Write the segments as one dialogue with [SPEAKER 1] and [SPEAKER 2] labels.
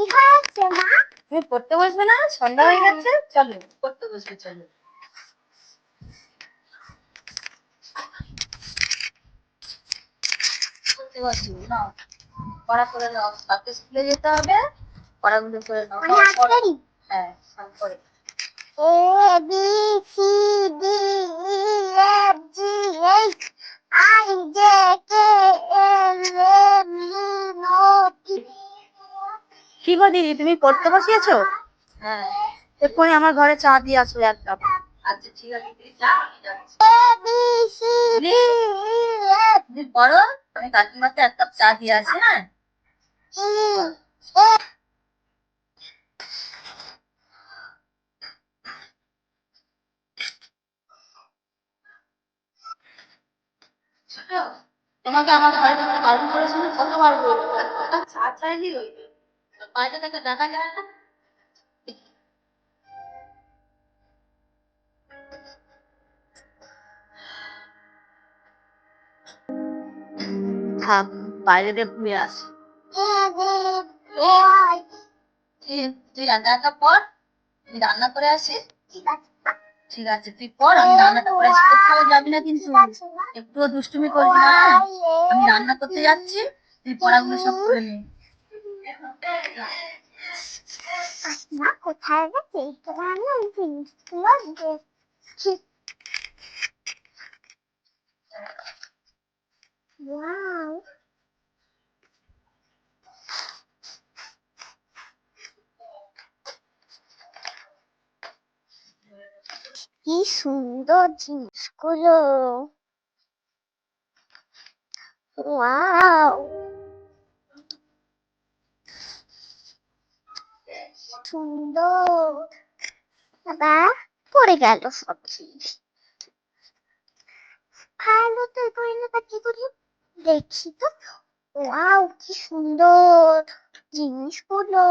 [SPEAKER 1] কি হয়েছে মা?
[SPEAKER 2] তুমি পড়তে বসবে না? সন্ধ্যা হয়ে গেছে। চলো। পড়তে বসবে চলো। পড়া করে নাও। কালকে স্কুলে যেতে হবে। পড়াগুলো করে নাও। হ্যাঁ করে কি গো দিদি তুমি পড়তে বসিয়েছো? হ্যাঁ। এক্ষুনি আমার ঘরে চা দিয়ে আসো এক কাপ। আচ্ছা ঠিক আছে দিদি চা তুমি পড়ো। আমি কাকিমাকে এক কাপ চা দিয়ে আসি হ্যাঁ? তোমাকে আমার ঘরে বারণ করেছিল কতবার বলব চা চাইলি ওই বাইরে থেকে দেখা যায় না
[SPEAKER 1] I
[SPEAKER 2] তুই রান্না করে
[SPEAKER 1] ঠিক আছে
[SPEAKER 2] তুই পর আমি যাবি না কিন্তু একটুও দুষ্টুমি করবি না হ্যাঁ? আমি রান্না করতে যাচ্ছি তুই পড়াগুলো সব করে নে
[SPEAKER 1] মা কোথায় গেছে এইটা রান্না জিনিসগুলো দেখছি ওয়াও কি সুন্দর জিনিসগুলো ওয়াও সুন্দর। বাবা পড়ে গেল সব জিনিস ভালো তো করে কি করি দেখি তো। ওয়াও কি সুন্দর জিনিসগুলো।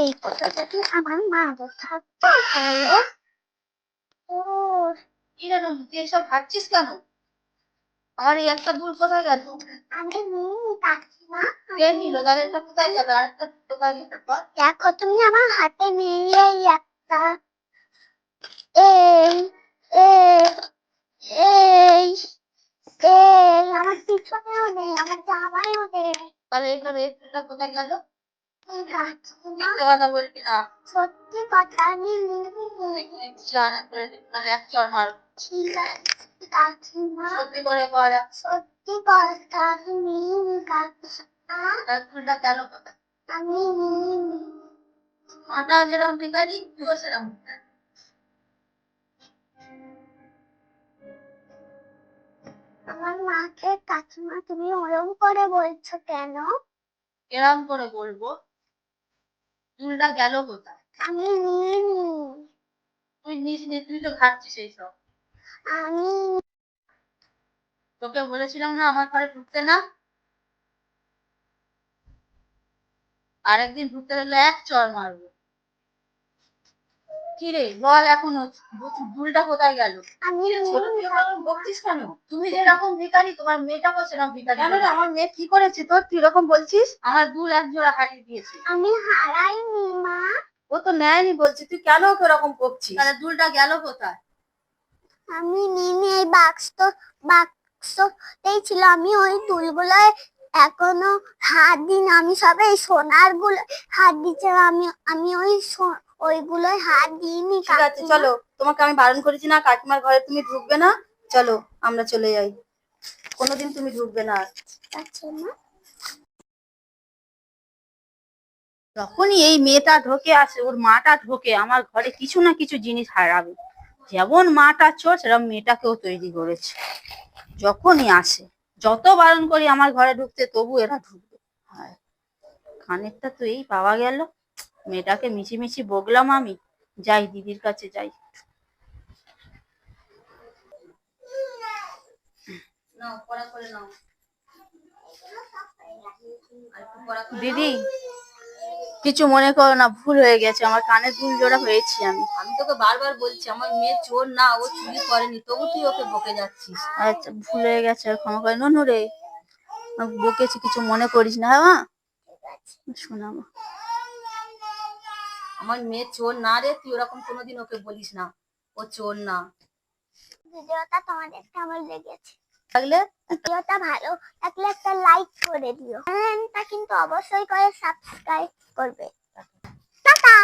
[SPEAKER 1] এই কথা যদি আমার মা থাকতো ভালো ও
[SPEAKER 2] কি তুই এসব ভাবছিস কেন? আমার এই একটা ভুল কোথায় গেল।
[SPEAKER 1] আমি
[SPEAKER 2] নিল
[SPEAKER 1] দেখো তুমি আমার হাতে নিয়ে একটা এই এই এই এই আমার পিছনেও নেই আমার জামাইও নেই।
[SPEAKER 2] তাহলে এখানে এটা কোথায় গেল?
[SPEAKER 1] সত্যি কথা আমি ঠিক আছে কাকিমা।
[SPEAKER 2] সত্যি করে বল।
[SPEAKER 1] সত্যি কথা আমি কাকিমা
[SPEAKER 2] এক ঘণ্টা গেল
[SPEAKER 1] আমি নিই
[SPEAKER 2] যেরকম ভিখারি তুইও সেরকম
[SPEAKER 1] আমার মাকে কাকিমা তুমি ওরম করে বলছো কেন
[SPEAKER 2] এরকম করে বলব চুলটা গেল কোথায়
[SPEAKER 1] আমি নিইনি
[SPEAKER 2] তুই নিস নি তুই তো খাচ্ছিস এইসব
[SPEAKER 1] আমি
[SPEAKER 2] তোকে বলেছিলাম না আমার ঘরে ঢুকতে না? আরেকদিন ঢুকতে গেলে এক চড় মারবো। কি রে বল এখন ভুলটা কোথায় গেল? বকছিস কেন? তুমি যেরকম ভিখারি তোমার মেয়েটাও সেরকম ভিখারি। কেন রে আমার মেয়ে কি করেছে তোর? তুই এরকম বলছিস? আমার দুল এক জোড়া হারিয়ে দিয়েছে।
[SPEAKER 1] আমি হারাইনি মা।
[SPEAKER 2] ও তো নেয়নি বলছে তুই কেন ওকে ওরকম বকছিস? তাহলে দুলটা গেল কোথায়?
[SPEAKER 1] আমি নিইনি এই বাক্স তো বাক্সতেই ছিল। আমি ওই দুলগুলোয় এখনও হাত দিন আমি সবে এই সোনারগুলো হাত দিচ্ছে আমি আমি ওই ওইগুলোয় হাত দিইনি।
[SPEAKER 2] ঠিক আছে চলো। তোমাকে আমি বারণ করেছি না। কাকিমার ঘরে তুমি ঢুকবে না। চলো আমরা চলে যাই। কোনোদিন তুমি ঢুকবে না। আর।
[SPEAKER 1] ঠিক
[SPEAKER 2] যখনই এই মেয়েটা ঢোকে আসে ওর মাটা ঢোকে আমার ঘরে কিছু না কিছু জিনিস হারাবে। যেমন মাটা চোর সেরকম মেয়েটাকেও তৈরি করেছে। যখনই আসে। যত বারণ করি আমার ঘরে ঢুকতে তবু এরা ঢুকবে। হ্যাঁ কানেরটা তো এই পাওয়া গেল। মেয়েটাকে মিছিমিছি বকলাম আমি। যাই দিদির কাছে যাই। দিদি কিছু মনে করো না ভুল হয়ে গেছে আমার কানের দুল জোড়া হয়েছি আমি।
[SPEAKER 3] আমি তোকে বারবার বলছি আমার মেয়ে চোর না ও চুরি করেনি তবু তুই ওকে বকে যাচ্ছিস।
[SPEAKER 2] আচ্ছা ভুল হয়ে গেছে আর ক্ষমা করে ননু রে। বকেছি কিছু মনে করিস না হ্যাঁ মা?
[SPEAKER 1] ঠিক
[SPEAKER 2] শোনা মা।
[SPEAKER 3] আমার মেয়ে চোর না রে তুই ওরকম কোনোদিন ওকে বলিস না ও চোর না।
[SPEAKER 1] ভিডিওটা তোমাদের কেমন লেগেছে।
[SPEAKER 2] থাকলে
[SPEAKER 1] ভিডিওটা ভালো লাগলে একটা লাইক করে দিও। চ্যানেলটা কিন্তু অবশ্যই করে সাবস্ক্রাইব করবে। টাটা!